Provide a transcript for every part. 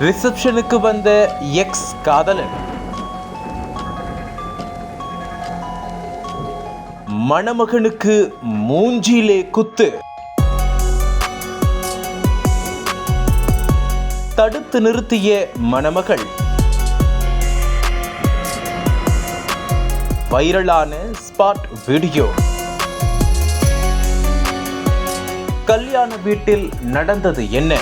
ரிசப்ஷனுக்கு வந்த எக்ஸ் காதலன். மணமகனுக்கு மூஞ்சிலே குத்து. தடுத்து நிறுத்திய மணமகள். வைரலான ஸ்பாட் வீடியோ. கல்யாண வீட்டில் நடந்தது என்ன?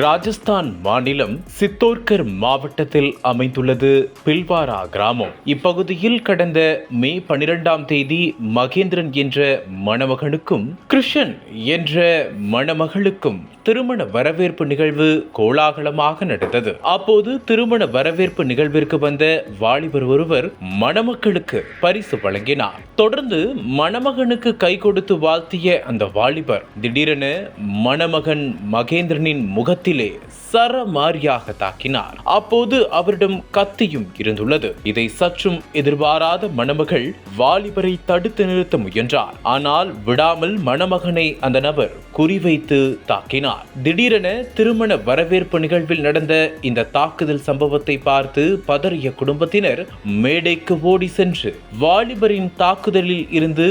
ராஜஸ்தான் மாநிலம் சித்தோர்கர் மாவட்டத்தில் அமைந்துள்ளது பில்வாரா கிராமம். இப்பகுதியில் கடந்த மே பனிரெண்டாம் தேதி மகேந்திரன் என்ற மணமகனுக்கும் கிருஷன் என்ற மணமகளுக்கும் திருமண வரவேற்பு நிகழ்வு கோலாகலமாக நடந்தது. அப்போது திருமண வரவேற்பு நிகழ்விற்கு வந்த வாலிபர் ஒருவர் மணமக்களுக்கு பரிசு வழங்கினார். தொடர்ந்து மணமகனுக்கு கை கொடுத்து வாழ்த்திய அந்த வாலிபர் திடீரென மணமகன் மகேந்திரனின் দিলে சரமாரியாக தாக்கினார். அப்போது அவரிடம் கத்தியும் இருந்துள்ளது. இதை சற்றும் எதிர்பாராத மணமகள் வாலிபரை தடுத்து நிறுத்த முயன்றார். ஆனால் விடாமல் மணமகனை அந்த நபர் குறிவைத்து தாக்கினார். திடீரென திருமண வரவேற்பு நிகழ்வில் நடந்த இந்த தாக்குதல் சம்பவத்தை பார்த்து பதறிய குடும்பத்தினர் மேடைக்கு ஓடி சென்று வாலிபரின் தாக்குதலில் இருந்து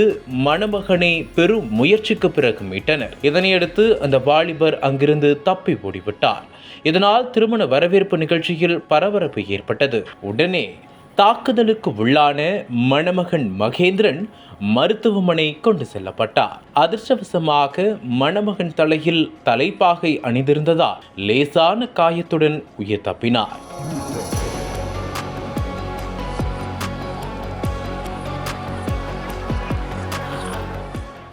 மணமகனை பெரும் முயற்சிக்கு பிறகு மீட்டனர். இதனையடுத்து அந்த வாலிபர் அங்கிருந்து தப்பி ஓடிவிட்டார். இதனால் திருமண வரவேற்பு நிகழ்ச்சியில் பரபரப்பு ஏற்பட்டது. உடனே தாக்குதலுக்கு உள்ளான மணமகன் மகேந்திரன் மருத்துவமனை கொண்டு செல்லப்பட்டார். அதிர்ஷ்டவசமாக மணமகன் தலையில் தலைப்பாகை அணிந்திருந்ததால் லேசான காயத்துடன் உயிர் தப்பினார்.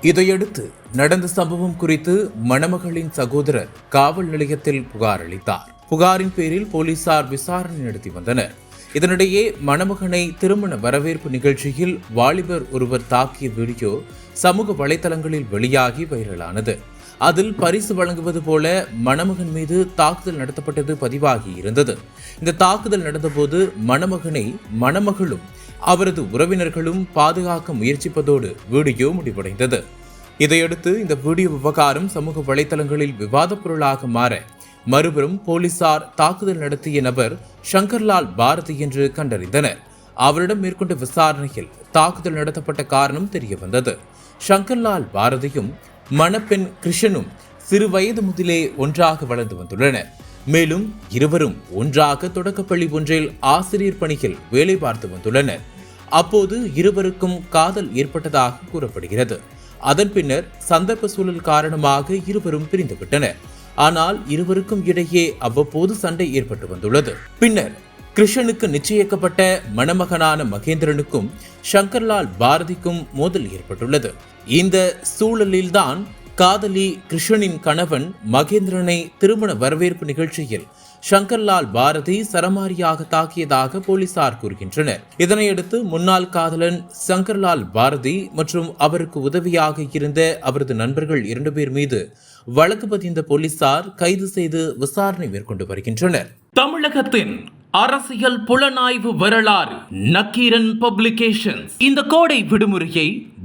இதையடுத்து நடந்த சம்பவம் குறித்து மணமகளின் சகோதரர் காவல் நிலையத்தில் புகார் அளித்தார். புகாரின் பேரில் போலீசார் விசாரணை நடத்தி வந்தனர். இதனிடையே மணமகனை திருமண வரவேற்பு நிகழ்ச்சியில் வாலிபர் ஒருவர் தாக்கிய வீடியோ சமூக வலைதளங்களில் வெளியாகி வைரலானது. அதில் பரிசு வழங்குவது போல மணமகன் மீது தாக்குதல் நடத்தப்பட்டது பதிவாகி இருந்தது. இந்த தாக்குதல் நடந்தபோது மணமகனை மணமகளும் அவரது உறவினர்களும் பாதுகாக்க முயற்சிப்பதோடு வீடியோ முடிவடைந்தது. இதையடுத்து இந்த வீடியோ விவகாரம் சமூக வலைதளங்களில் விவாதப் பொருளாக மாற மறுபுறம் போலீசார் தாக்குதல் நடத்திய நபர் சங்கர்லால் பாரதி என்று கண்டறிந்தனர். அவரிடம் மேற்கொண்ட விசாரணையில் தாக்குதல் நடத்தப்பட்ட காரணம் தெரிய வந்தது சங்கர்லால் பாரதியும் மணப்பெண் கிருஷ்ணனும் சிறு வயது முதலே ஒன்றாக வளர்ந்து வந்துள்ளனர். மேலும் இருவரும் ஒன்றாக தொடக்கப்பள்ளி ஒன்றில் ஆசிரியர் பணியில் வேலை பார்த்து வந்துள்ளனர். அப்போது இருவருக்கும் காதல் ஏற்பட்டதாக கூறப்படுகிறது. அதன் பின்னர் சந்தர்ப்ப சூழல் காரணமாக இருவரும் பிரிந்துவிட்டனர். ஆனால் இருவருக்கும் இடையே அவ்வப்போது சண்டை ஏற்பட்டு வந்துள்ளது. பின்னர் கிருஷ்ணனுக்கு நிச்சயிக்கப்பட்ட மணமகனான மகேந்திரனுக்கும் சங்கர்லால் பாரதிக்கும் மோதல் ஏற்பட்டுள்ளது. இந்த சூழலில்தான் காதலி கிருஷ்ணனின் கணவன் மகேந்திரனை திருமண வரவேற்பு நிகழ்ச்சியில் சங்கர்லால் பாரதி சரமாரியாக தாக்கியதாக போலீசார் கூறுகின்றனர். இதனையடுத்து முன்னாள் காதலன் சங்கர்லால் பாரதி மற்றும் அவருக்கு உதவியாக இருந்த அவரது நண்பர்கள் இரண்டு பேர் மீது வழக்கு பதிந்த போலீசார் கைது செய்து விசாரணை மேற்கொண்டு வருகின்றனர். தமிழகத்தின் அரசியல் புலனாய்வு வரலாறு நக்கீரன் பப்ளிகேஷன்ஸ். இந்த கோடை விடுமுறையை